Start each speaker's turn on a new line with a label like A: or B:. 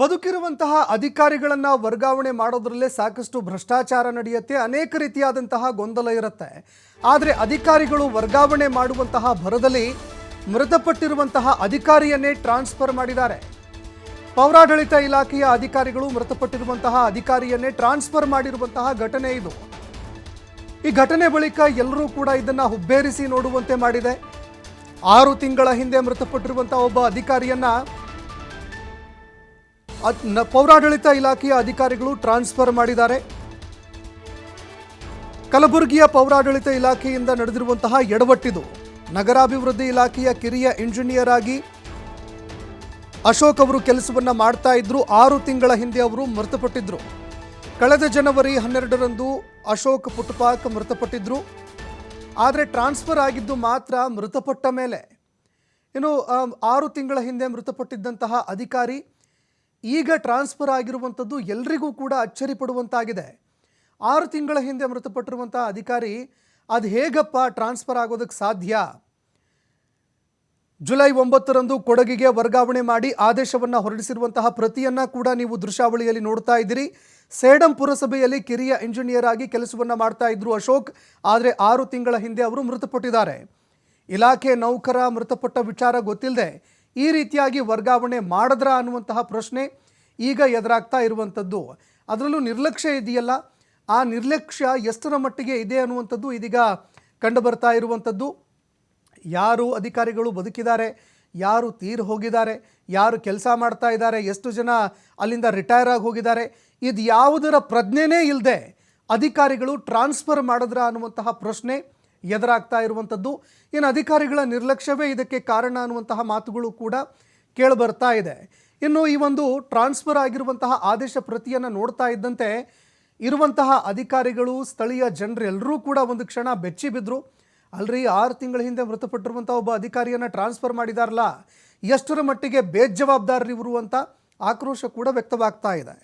A: ಬದುಕಿರುವಂತಹ ಅಧಿಕಾರಿಗಳನ್ನು ವರ್ಗಾವಣೆ ಮಾಡೋದ್ರಲ್ಲೇ ಸಾಕಷ್ಟು ಭ್ರಷ್ಟಾಚಾರ ನಡೆಯುತ್ತೆ. ಅನೇಕ ರೀತಿಯಾದಂತಹ ಗೊಂದಲ ಇರುತ್ತೆ. ಆದರೆ ಅಧಿಕಾರಿಗಳು ವರ್ಗಾವಣೆ ಮಾಡುವಂತಹ ಭರದಲ್ಲಿ ಮೃತಪಟ್ಟಿರುವಂತಹ ಅಧಿಕಾರಿಯನ್ನೇ ಟ್ರಾನ್ಸ್ಫರ್ ಮಾಡಿದ್ದಾರೆ. ಪೌರಾಡಳಿತ ಇಲಾಖೆಯ ಅಧಿಕಾರಿಗಳು ಮೃತಪಟ್ಟಿರುವಂತಹ ಅಧಿಕಾರಿಯನ್ನೇ ಟ್ರಾನ್ಸ್ಫರ್ ಮಾಡಿರುವಂತಹ ಘಟನೆ ಇದು. ಈ ಘಟನೆ ಬಳಿಕ ಎಲ್ಲರೂ ಕೂಡ ಇದನ್ನ ಹುಬ್ಬೇರಿಸಿ ನೋಡುವಂತೆ ಮಾಡಿದೆ. ಆರು ತಿಂಗಳ ಹಿಂದೆ ಮೃತಪಟ್ಟಿರುವಂತಹ ಒಬ್ಬ ಅಧಿಕಾರಿಯನ್ನ ಪೌರಾಡಳಿತ ಇಲಾಖೆಯ ಅಧಿಕಾರಿಗಳು ಟ್ರಾನ್ಸ್ಫರ್ ಮಾಡಿದ್ದಾರೆ. ಕಲಬುರಗಿಯ ಪೌರಾಡಳಿತ ಇಲಾಖೆಯಿಂದ ನಡೆದಿರುವಂತಹ ಎಡವಟ್ಟಿದು ನಗರಾಭಿವೃದ್ಧಿ ಇಲಾಖೆಯ ಕಿರಿಯ ಇಂಜಿನಿಯರ್ ಆಗಿ ಅಶೋಕ್ ಅವರು ಕೆಲಸವನ್ನ ಮಾಡ್ತಾ ಇದ್ರು. ಆರು ತಿಂಗಳ ಹಿಂದೆ ಅವರು ಮೃತಪಟ್ಟಿದ್ರು. ಕಳೆದ ಜನವರಿ ಹನ್ನೆರಡರಂದು ಅಶೋಕ್ ಪುಟ್ಪಾಕ್ ಮೃತಪಟ್ಟಿದ್ರು. ಆದರೆ ಟ್ರಾನ್ಸ್ಫರ್ ಆಗಿದ್ದು ಮಾತ್ರ ಮೃತಪಟ್ಟ ಮೇಲೆ. ಆಮ್, ಆರು ತಿಂಗಳ ಹಿಂದೆ ಮೃತಪಟ್ಟಿದ್ದಂತಹ ಅಧಿಕಾರಿ ಈಗ ಟ್ರಾನ್ಸ್ಫರ್ ಆಗಿರುವಂಥದ್ದು ಎಲ್ರಿಗೂ ಕೂಡ ಅಚ್ಚರಿ ಪಡುವಂತಾಗಿದೆ. ಆರು ತಿಂಗಳ ಹಿಂದೆ ಮೃತಪಟ್ಟಿರುವಂಥ ಅಧಿಕಾರಿ, ಅದು ಹೇಗಪ್ಪ ಟ್ರಾನ್ಸ್ಫರ್ ಆಗೋದಕ್ಕೆ ಸಾಧ್ಯ? ಜುಲೈ ಒಂಬತ್ತರಂದು ಕೊಡಗಿಗೆ ವರ್ಗಾವಣೆ ಮಾಡಿ ಆದೇಶವನ್ನು ಹೊರಡಿಸಿರುವಂತಹ ಪ್ರತಿಯನ್ನ ಕೂಡ ನೀವು ದೃಶ್ಯಾವಳಿಯಲ್ಲಿ ನೋಡ್ತಾ ಇದ್ದೀರಿ. ಸೇಡಂ ಪುರಸಭೆಯಲ್ಲಿ ಕಿರಿಯ ಇಂಜಿನಿಯರ್ ಆಗಿ ಕೆಲಸವನ್ನು ಮಾಡ್ತಾ ಇದ್ರು ಅಶೋಕ್, ಆದರೆ ಆರು ತಿಂಗಳ ಹಿಂದೆ ಅವರು ಮೃತಪಟ್ಟಿದ್ದಾರೆ. ಇಲಾಖೆ ನೌಕರ ಮೃತಪಟ್ಟ ವಿಚಾರ ಗೊತ್ತಿಲ್ಲದೆ ಈ ರೀತಿಯಾಗಿ ವರ್ಗಾವಣೆ ಮಾಡಿದ್ರ ಅನ್ನುವಂತಹ ಪ್ರಶ್ನೆ ಈಗ ಎದುರಾಗ್ತಾ ಇರುವಂಥದ್ದು. ಅದರಲ್ಲೂ ನಿರ್ಲಕ್ಷ್ಯ ಇದೆಯಲ್ಲ? ಆ ನಿರ್ಲಕ್ಷ್ಯ ಎಷ್ಟರ ಮಟ್ಟಿಗೆ ಇದೆ ಅನ್ನುವಂಥದ್ದು ಇದೀಗ ಕಂಡು ಬರ್ತಾ ಇರುವಂಥದ್ದು. ಯಾರು ಅಧಿಕಾರಿಗಳು ಬದುಕಿದ್ದಾರೆ? ಯಾರು ತೀರ್ ಹೋಗಿದ್ದಾರೆ? ಯಾರು ಕೆಲಸ ಮಾಡ್ತಾ ಇದ್ದಾರೆ? ಎಷ್ಟು ಜನ ಅಲ್ಲಿಂದ ರಿಟೈರ್ ಆಗಿ ಹೋಗಿದ್ದಾರೆ? ಇದು ಯಾವುದರ ಪ್ರಜ್ಞೆನೇ ಇಲ್ಲದೆ ಅಧಿಕಾರಿಗಳು ಟ್ರಾನ್ಸ್ಫರ್ ಮಾಡಿದ್ರ ಅನ್ನುವಂತಹ ಪ್ರಶ್ನೆ ಎದುರಾಗ್ತಾ ಇರುವಂಥದ್ದು. ಇನ್ನು ಅಧಿಕಾರಿಗಳ ನಿರ್ಲಕ್ಷ್ಯವೇ ಇದಕ್ಕೆ ಕಾರಣ ಅನ್ನುವಂತಹ ಮಾತುಗಳು ಕೂಡ ಕೇಳಿಬರ್ತಾ ಇದೆ. ಇನ್ನು ಈ ಒಂದು ಟ್ರಾನ್ಸ್ಫರ್ ಆಗಿರುವಂತಹ ಆದೇಶ ಪ್ರತಿಯನ್ನು ನೋಡ್ತಾ ಇದ್ದಂತೆ ಇರುವಂತಹ ಅಧಿಕಾರಿಗಳು, ಸ್ಥಳೀಯ ಜನರೆಲ್ಲರೂ ಕೂಡ ಒಂದು ಕ್ಷಣ ಬೆಚ್ಚಿ ಬಿದ್ದರು ಅಲ್ರಿ, ಆರು ತಿಂಗಳ ಹಿಂದೆ ಮೃತಪಟ್ಟಿರುವಂಥ ಒಬ್ಬ ಅಧಿಕಾರಿಯನ್ನು ಟ್ರಾನ್ಸ್ಫರ್ ಮಾಡಿದಾರಲ್ಲ, ಎಷ್ಟರ ಮಟ್ಟಿಗೆ ಬೇಜವಾಬ್ದಾರರು ಇವರು ಅಂತ ಆಕ್ರೋಶ ಕೂಡ ವ್ಯಕ್ತವಾಗ್ತಾ ಇದೆ.